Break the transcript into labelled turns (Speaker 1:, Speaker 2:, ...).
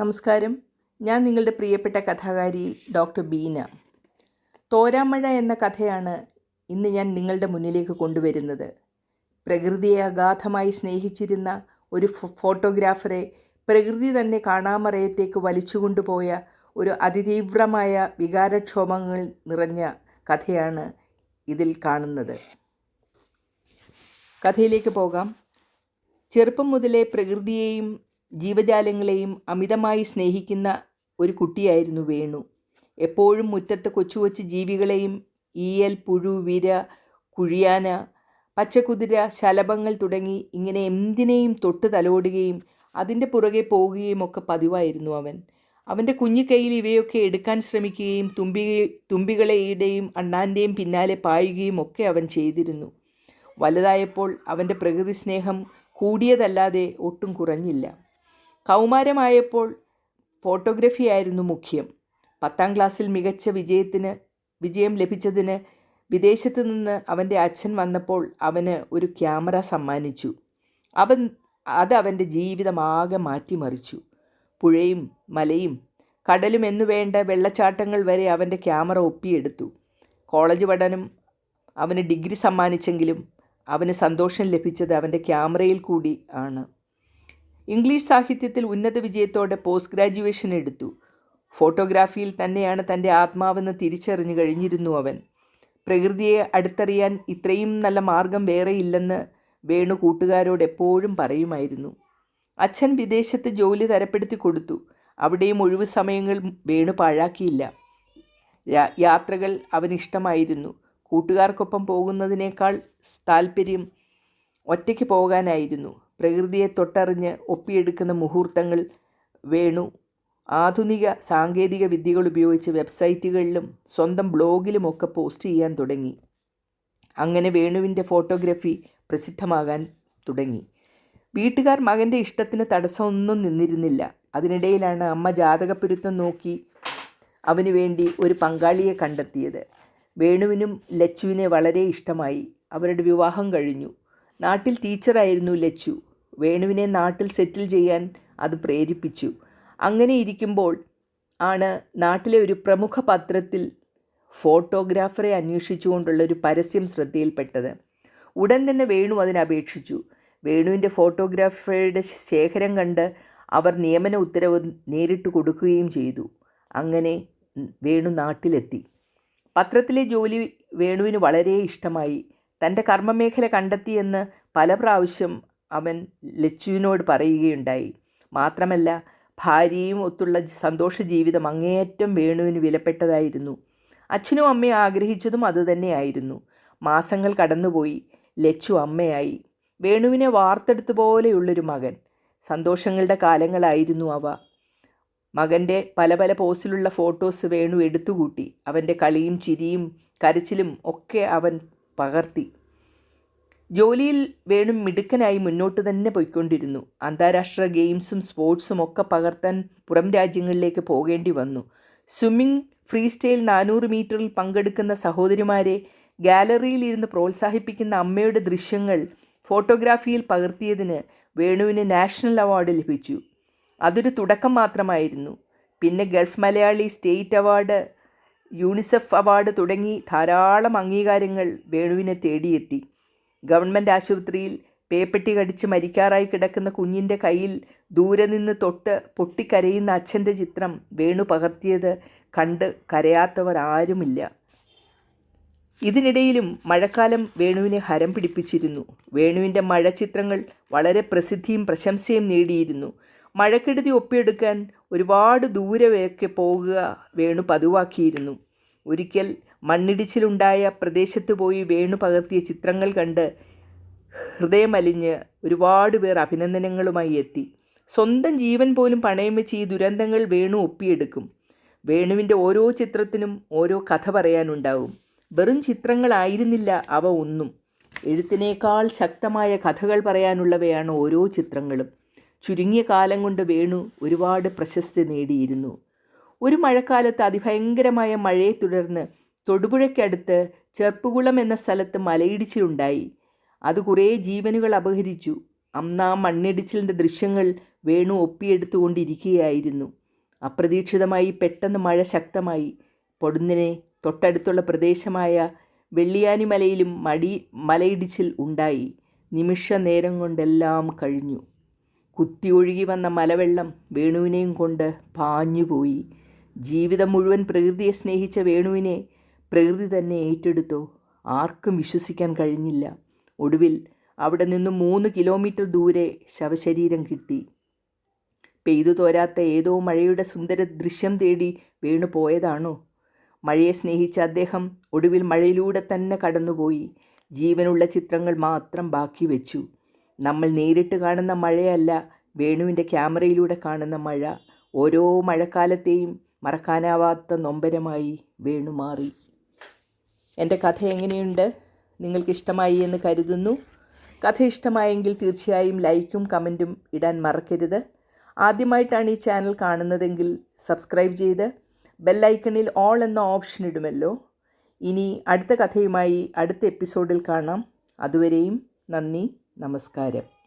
Speaker 1: നമസ്കാരം. ഞാൻ നിങ്ങളുടെ പ്രിയപ്പെട്ട കഥാകാരി ഡോക്ടർ ബീന. തോരാമഴ എന്ന കഥയാണ് ഇന്ന് ഞാൻ നിങ്ങളുടെ മുന്നിലേക്ക് കൊണ്ടുവരുന്നത്. പ്രകൃതിയെ അഗാധമായി സ്നേഹിച്ചിരുന്ന ഒരു ഫോട്ടോഗ്രാഫറെ പ്രകൃതി തന്നെ കാണാമറയത്തേക്ക് വലിച്ചുകൊണ്ടുപോയ ഒരു അതിതീവ്രമായ വികാരക്ഷോഭങ്ങൾ നിറഞ്ഞ കഥയാണ് ഇതിൽ കാണുന്നത്. കഥയിലേക്ക് പോകാം. ചെറുപ്പം മുതലേ പ്രകൃതിയെയും ജീവജാലങ്ങളെയും അമിതമായി സ്നേഹിക്കുന്ന ഒരു കുട്ടിയായിരുന്നു വേണു. എപ്പോഴും മുറ്റത്ത് കൊച്ചു കൊച്ചു ജീവികളെയും ഈയൽ പുഴു വിര കുഴിയാന പച്ചക്കുതിര ശലഭങ്ങൾ തുടങ്ങി ഇങ്ങനെ എന്തിനേയും തൊട്ട് തലോടുകയും അതിന്റെ പുറകെ പോവുകയും ഒക്കെ പതിവായിരുന്നു അവൻ. അവന്റെ കുഞ്ഞു കയ്യിൽ ഇവയൊക്കെ എടുക്കാൻ ശ്രമിക്കുകയും തുമ്പി തുമ്പികളെയുടെയും അണ്ണാന്റെയും പിന്നാലെ പായുകയും ഒക്കെ അവൻ ചെയ്തിരുന്നു. വലുതായപ്പോൾ അവന്റെ പ്രകൃതി സ്നേഹം കൂടിയതല്ലാതെ ഒട്ടും കുറഞ്ഞില്ല. കൗമാരമായപ്പോൾ ഫോട്ടോഗ്രഫിയായിരുന്നു മുഖ്യം. പത്താം ക്ലാസ്സിൽ മികച്ച വിജയത്തിന് വിജയം ലഭിച്ചതിന് വിദേശത്ത് നിന്ന് അവന്റെ അച്ഛൻ വന്നപ്പോൾ അവന് ഒരു ക്യാമറ സമ്മാനിച്ചു. അവൻ അത് അവന്റെ ജീവിതമാകെ മാറ്റിമറിച്ചു. പുഴയും മലയും കടലും എന്നു വേണ്ട വെള്ളച്ചാട്ടങ്ങൾ വരെ അവന്റെ ക്യാമറ ഒപ്പിയെടുത്തു. കോളേജ് പഠനം അവന് ഡിഗ്രി സമ്മാനിച്ചെങ്കിലും അവന് സന്തോഷം ലഭിച്ചത് അവന്റെ ക്യാമറയിൽ കൂടി ആണ്. ഇംഗ്ലീഷ് സാഹിത്യത്തിൽ ഉന്നത വിജയത്തോടെ പോസ്റ്റ് ഗ്രാജുവേഷൻ എടുത്തു. ഫോട്ടോഗ്രാഫിയിൽ തന്നെയാണ് തന്റെ ആത്മാവെന്ന് തിരിച്ചറിഞ്ഞു കഴിഞ്ഞിരുന്നു അവൻ. പ്രകൃതിയെ അടുത്തറിയാൻ ഇത്രയും നല്ല മാർഗം വേറെയില്ലെന്ന് വേണു കൂട്ടുകാരോട് എപ്പോഴും പറയുമായിരുന്നു. അച്ഛൻ വിദേശത്ത് ജോലി തരപ്പെടുത്തി കൊടുത്തു. അവിടെയും ഒഴിവു സമയങ്ങൾ വേണു പാഴാക്കിയില്ല. യാത്രകൾ അവനിഷ്ടമായിരുന്നു. കൂട്ടുകാർക്കൊപ്പം പോകുന്നതിനേക്കാൾ താല്പര്യം ഒറ്റയ്ക്ക് പോകാനായിരുന്നു. പ്രകൃതിയെ തൊട്ടറിഞ്ഞ് ഒപ്പിയെടുക്കുന്ന മുഹൂർത്തങ്ങൾ വേണു. ആധുനിക സാങ്കേതിക വിദ്യകൾ ഉപയോഗിച്ച് വെബ്സൈറ്റുകളിലും സ്വന്തം ബ്ലോഗിലുമൊക്കെ പോസ്റ്റ് ചെയ്യാൻ തുടങ്ങി. അങ്ങനെ വേണുവിന്റെ ഫോട്ടോഗ്രാഫി പ്രസിദ്ധമാകാൻ തുടങ്ങി. വീട്ടുകാർ മകന്റെ ഇഷ്ടത്തിന് തടസ്സമൊന്നും നിന്നിരുന്നില്ല. അതിനിടയിലാണ് അമ്മ ജാതകപ്പൊരുത്തം നോക്കി അവന് വേണ്ടി ഒരു പങ്കാളിയെ കണ്ടെത്തിയത്. വേണുവിനും ലച്ചുവിനെ വളരെ ഇഷ്ടമായി. അവരുടെ വിവാഹം കഴിഞ്ഞു. നാട്ടിൽ ടീച്ചറായിരുന്നു ലച്ചു. വേണുവിനെ നാട്ടിൽ സെറ്റിൽ ചെയ്യാൻ അത് പ്രേരിപ്പിച്ചു. അങ്ങനെ ഇരിക്കുമ്പോൾ ആണ് നാട്ടിലെ ഒരു പ്രമുഖ പത്രത്തിൽ ഫോട്ടോഗ്രാഫറെ അന്വേഷിച്ചുകൊണ്ടുള്ള ഒരു പരസ്യം ശ്രദ്ധയിൽപ്പെട്ടത്. ഉടൻ തന്നെ വേണു അതിന് അപേക്ഷിച്ചു. വേണുവിന്റെ ഫോട്ടോഗ്രാഫറുടെ ശേഖരം കണ്ട് അവർ നിയമന ഉത്തരവ് നേരിട്ട് കൊടുക്കുകയും ചെയ്തു. അങ്ങനെ വേണു നാട്ടിലെത്തി. പത്രത്തിലെ ജോലി വേണുവിന് വളരെ ഇഷ്ടമായി. തന്റെ കർമ്മമേഖല കണ്ടെത്തിയെന്ന് പല പ്രാവശ്യം അവൻ ലച്ചുവിനോട് പറയുകയുണ്ടായി. മാത്രമല്ല ഭാര്യയും ഒത്തുള്ള സന്തോഷ ജീവിതം അങ്ങേയറ്റം വേണുവിന് വിലപ്പെട്ടതായിരുന്നു. അച്ഛനും അമ്മയും ആഗ്രഹിച്ചതും അതുതന്നെയായിരുന്നു മാസങ്ങൾ കടന്നുപോയി. ലച്ചു അമ്മയായി. വേണുവിനെ വാർത്തെടുത്തു പോലെയുള്ളൊരു മകൻ. സന്തോഷങ്ങളുടെ കാലങ്ങളായിരുന്നു അവ. മകന്റെ പല പല പോസിലുള്ള ഫോട്ടോസ് വേണു എടുത്തുകൂട്ടി. അവന്റെ കളിയും ചിരിയും കരച്ചിലും ഒക്കെ അവൻ പകർത്തി. ജോലിയിൽ വേണം മിടുക്കനായി മുന്നോട്ട് തന്നെ പോയിക്കൊണ്ടിരുന്നു. അന്താരാഷ്ട്ര ഗെയിംസും സ്പോർട്സും ഒക്കെ പകർത്താൻ പുറം രാജ്യങ്ങളിലേക്ക് പോകേണ്ടി വന്നു. സ്വിമ്മിംഗ് ഫ്രീ സ്റ്റൈൽ നാനൂറ് മീറ്ററിൽ പങ്കെടുക്കുന്ന സഹോദരിമാരെ ഗാലറിയിലിരുന്ന് പ്രോത്സാഹിപ്പിക്കുന്ന അമ്മയുടെ ദൃശ്യങ്ങൾ ഫോട്ടോഗ്രാഫിയിൽ പകർത്തിയതിന് വേണുവിന് നാഷണൽ അവാർഡ് ലഭിച്ചു. അതൊരു തുടക്കം മാത്രമായിരുന്നു. പിന്നെ Gulf Malayali state award UNICEF award തുടങ്ങി ധാരാളം അംഗീകാരങ്ങൾ വേണുവിനെ തേടിയെത്തി. ഗവൺമെന്റ് ആശുപത്രിയിൽ പേപ്പെട്ടി കടിച്ച് മരിക്കാറായി കിടക്കുന്ന കുഞ്ഞിന്റെ കയ്യിൽ ദൂരെ നിന്ന് തൊട്ട് പൊട്ടിക്കരയുന്ന അച്ഛന്റെ ചിത്രം വേണു പകർത്തിയത് കണ്ട് കരയാത്തവർ ആരുമില്ല. ഇതിനിടയിലും മഴക്കാലം വേണുവിനെ ഹരം പിടിപ്പിച്ചിരുന്നു. വേണുവിന്റെ മഴ ചിത്രങ്ങൾ വളരെ പ്രസിദ്ധിയും പ്രശംസയും നേടിയിരുന്നു. മഴക്കെടുതി ഒപ്പിയെടുക്കാൻ ഒരുപാട് ദൂരെയൊക്കെ പോകുക വേണു പതിവാക്കിയിരുന്നു. ഒരിക്കൽ മണ്ണിടിച്ചിലുണ്ടായ പ്രദേശത്ത് പോയി വേണു പകർത്തിയ ചിത്രങ്ങൾ കണ്ട് ഹൃദയമലിഞ്ഞ് ഒരുപാട് പേർ അഭിനന്ദനങ്ങളുമായി എത്തി. സ്വന്തം ജീവൻ പോലും പണയം വെച്ച് ഈ ദുരന്തങ്ങൾ വേണു ഒപ്പിയെടുക്കും. വേണുവിന്റെ ഓരോ ചിത്രത്തിനും ഓരോ കഥ പറയാനുണ്ടാവും. വെറും ചിത്രങ്ങളായിരുന്നില്ല അവ ഒന്നും. എഴുത്തിനേക്കാൾ ശക്തമായ കഥകൾ പറയാനുള്ളവയാണ് ഓരോ ചിത്രങ്ങളും. ചുരുങ്ങിയ കാലം കൊണ്ട് വേണു ഒരുപാട് പ്രശസ്തി നേടിയിരുന്നു. ഒരു മഴക്കാലത്ത് അതിഭയങ്കരമായ മഴയെ തുടർന്ന് തൊടുപുഴയ്ക്കടുത്ത് ചെർപ്പുകുളം എന്ന സ്ഥലത്ത് മലയിടിച്ചിലുണ്ടായി. അത് കുറേ ജീവനുകൾ അപഹരിച്ചു. അന്ന് ആ മണ്ണിടിച്ചിലിന്റെ ദൃശ്യങ്ങൾ വേണു ഒപ്പിയെടുത്തുകൊണ്ടിരിക്കുകയായിരുന്നു. അപ്രതീക്ഷിതമായി പെട്ടെന്ന് മഴ ശക്തമായി. പൊടുന്നിനെ തൊട്ടടുത്തുള്ള പ്രദേശമായ വെള്ളിയാനിമലയിലും മടി മലയിടിച്ചിൽ ഉണ്ടായി. നിമിഷ നേരം കൊണ്ടെല്ലാം കഴിഞ്ഞു. കുത്തി ഒഴുകി വന്ന മലവെള്ളം വേണുവിനെയും കൊണ്ട് പാഞ്ഞുപോയി. ജീവിതം മുഴുവൻ പ്രകൃതിയെ സ്നേഹിച്ച വേണുവിനെ പ്രകൃതി തന്നെ ഏറ്റെടുത്തോ? ആർക്കും വിശ്വസിക്കാൻ കഴിഞ്ഞില്ല. ഒടുവിൽ അവിടെ നിന്നും മൂന്ന് കിലോമീറ്റർ ദൂരെ ശവശരീരം കിട്ടി. പെയ്തു തോരാത്ത ഏതോ മഴയുടെ സുന്ദര ദൃശ്യം തേടി വീണു പോയതാണോ? മഴയെ സ്നേഹിച്ച അദ്ദേഹം ഒടുവിൽ മഴയിലൂടെ തന്നെ കടന്നുപോയി. ജീവനുള്ള ചിത്രങ്ങൾ മാത്രം ബാക്കി വെച്ചു. നമ്മൾ നേരിട്ട് കാണുന്ന മഴയല്ല വേണുവിന്റെ ക്യാമറയിലൂടെ കാണുന്ന മഴ. ഓരോ മഴക്കാലത്തെയും മറക്കാനാവാത്ത നൊമ്പരമായി വേണു മാറി. എന്റെ കഥ എങ്ങനെയുണ്ട്? നിങ്ങൾക്ക് ഇഷ്ടമായി എന്ന് കരുതുന്നു. കഥ ഇഷ്ടമായെങ്കിൽ തീർച്ചയായും ലൈക്കും കമന്റും ഇടാൻ മറക്കരുത്. ആദ്യമായിട്ടാണ് ഈ ചാനൽ കാണുന്നതെങ്കിൽ സബ്സ്ക്രൈബ് ചെയ്ത് ബെല്ലൈക്കണിൽ ഓൾ എന്ന ഓപ്ഷൻ ഇടുമല്ലോ. ഇനി അടുത്ത കഥയുമായി അടുത്ത എപ്പിസോഡിൽ കാണാം. അതുവരെയും നന്ദി നമസ്കാരം.